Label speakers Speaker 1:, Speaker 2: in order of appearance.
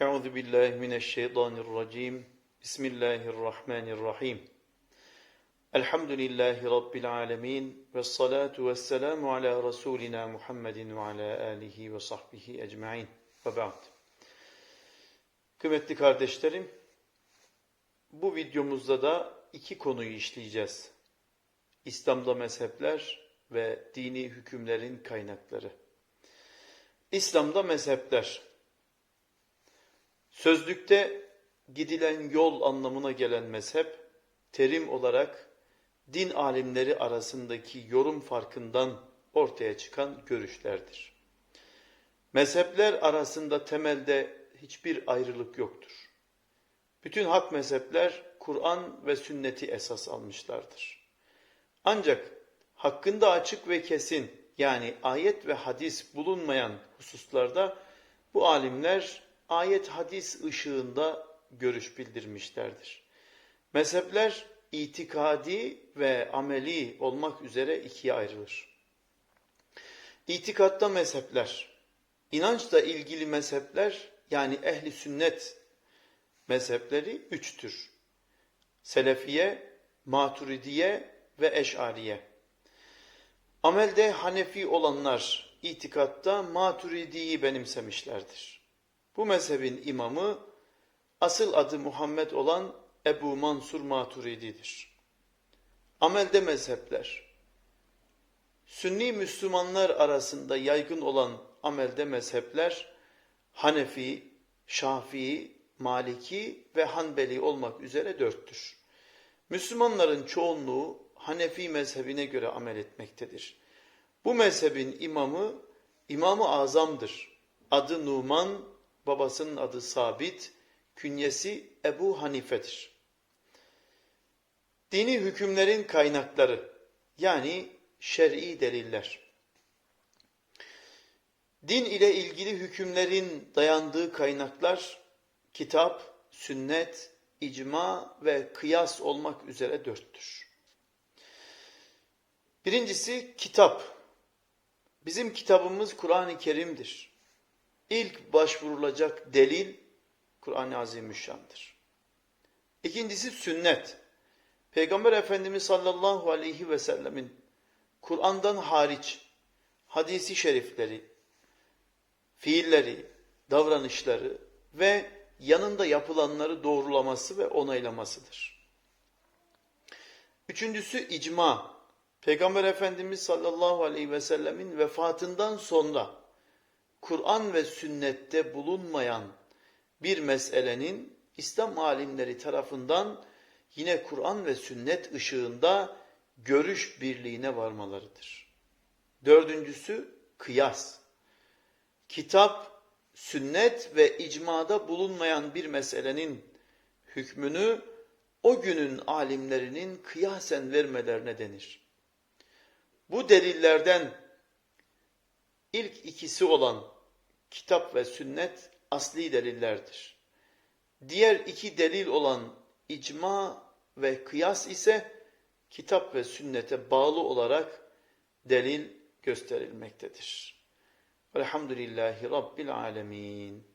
Speaker 1: Euzu billahi mineşşeytanirracim. Bismillahirrahmanirrahim. Elhamdülillahi rabbil alamin ve salatu vesselamu ala rasulina Muhammedin ve ala alihi ve sahbihi ecmaîn. Ve ba'd. Kıymetli kardeşlerim, bu videomuzda da iki konuyu işleyeceğiz. İslam'da mezhepler ve dini hükümlerin kaynakları. İslam'da mezhepler. Sözlükte gidilen yol anlamına gelen mezhep, terim olarak din alimleri arasındaki yorum farkından ortaya çıkan görüşlerdir. Mezhepler arasında temelde hiçbir ayrılık yoktur. Bütün hak mezhepler Kur'an ve sünneti esas almışlardır. Ancak hakkında açık ve kesin yani ayet ve hadis bulunmayan hususlarda bu alimler ayet hadis ışığında görüş bildirmişlerdir. Mezhepler itikadi ve ameli olmak üzere ikiye ayrılır. İtikatta mezhepler, inançla ilgili mezhepler yani ehli sünnet mezhepleri üçtür. Selefiye, Maturidiye ve Eş'ariye. Amelde Hanefi olanlar itikatta Maturidi'yi benimsemişlerdir. Bu mezhebin imamı asıl adı Muhammed olan Ebu Mansur Maturidi'dir. Amelde mezhepler. Sünni Müslümanlar arasında yaygın olan amelde mezhepler Hanefi, Şafii, Maliki ve Hanbeli olmak üzere dörttür. Müslümanların çoğunluğu Hanefi mezhebine göre amel etmektedir. Bu mezhebin imamı İmam-ı Azam'dır. Adı Numan, babasının adı Sabit, künyesi Ebu Hanife'dir. Dini hükümlerin kaynakları yani şer'i deliller. Din ile ilgili hükümlerin dayandığı kaynaklar kitap, sünnet, icma ve kıyas olmak üzere dörttür. Birincisi kitap. Bizim kitabımız Kur'an-ı Kerim'dir. İlk başvurulacak delil Kur'an-ı Azimüşşan'dır. İkincisi sünnet. Peygamber Efendimiz sallallahu aleyhi ve sellemin Kur'an'dan hariç hadisi şerifleri, fiilleri, davranışları ve yanında yapılanları doğrulaması ve onaylamasıdır. Üçüncüsü icma. Peygamber Efendimiz sallallahu aleyhi ve sellemin vefatından sonra Kur'an ve sünnette bulunmayan bir meselenin İslam alimleri tarafından yine Kur'an ve sünnet ışığında görüş birliğine varmalarıdır. Dördüncüsü kıyas. Kitap, sünnet ve icmada bulunmayan bir meselenin hükmünü o günün alimlerinin kıyasen vermelerine denir. Bu delillerden ilk ikisi olan kitap ve sünnet asli delillerdir. Diğer iki delil olan icma ve kıyas ise kitap ve sünnete bağlı olarak delil gösterilmektedir. Velhamdülillahi Rabbil Alemin.